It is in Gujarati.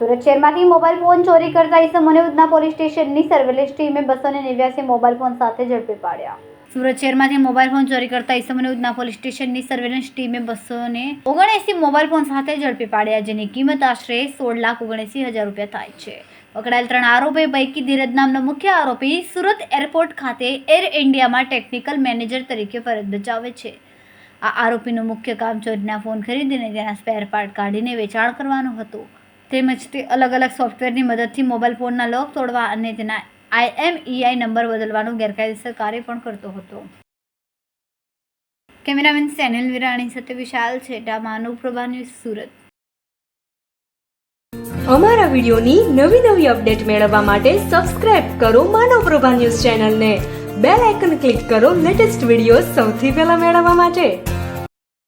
સુરત શહેરમાંથી મોબાઈલ ફોન ચોરી કરતા ઈસમોને ઉધના પોલીસ સ્ટેશનની સર્વેલન્સ ટીમે બસો ને નેવ્યાસી મોબાઈલ ફોન સાથે ઝડપી પાડ્યા. સુરત શહેરમાંથી મોબાઈલ ફોન ચોરી કરતા ઈસમોને ઉધના પોલીસ સ્ટેશનની સર્વેલન્સ ટીમે બસો ને ઓગણએસી મોબાઈલ ફોન સાથે ઝડપી પાડ્યા, જેની કિંમત આશરે સોળ લાખ ઓગણએસી હજાર રૂપિયા થાય છે. પકડાયેલ ત્રણ આરોપી પૈકી ધીરજ નામનો મુખ્ય આરોપી સુરત એરપોર્ટ ખાતે એર ઇન્ડિયામાં ટેકનિકલ મેનેજર તરીકે ફરજ બજાવે છે. આ આરોપીનું મુખ્ય કામ ચોરીના ફોન ખરીદીને તેના સ્પેર પાર્ટ કાઢીને વેચાણ કરવાનું હતું. તેમજ તે અલગ અલગ સોફ્ટવેરની મદદથી મોબાઈલ ફોનના લોક તોડવા અને તેના આઈએમઈઆઈ નંબર બદલવાનું ગેરકાયદેસર કાર્ય પણ કરતો હતો. કેમેરામેન સેનિલ વિરાણી સાથે વિશાલ છેટા, માનવ પ્રભા ન્યૂઝ સુરત. અમારા વિડીયોની નવી નવી અપડેટ મેળવવા માટે સબસ્ક્રાઇબ કરો માનવ પ્રભા ન્યૂઝ ચેનલને. બેલ આઇકન ક્લિક કરો લેટેસ્ટ વીડિયો સૌથી પહેલા મેળવવા માટે.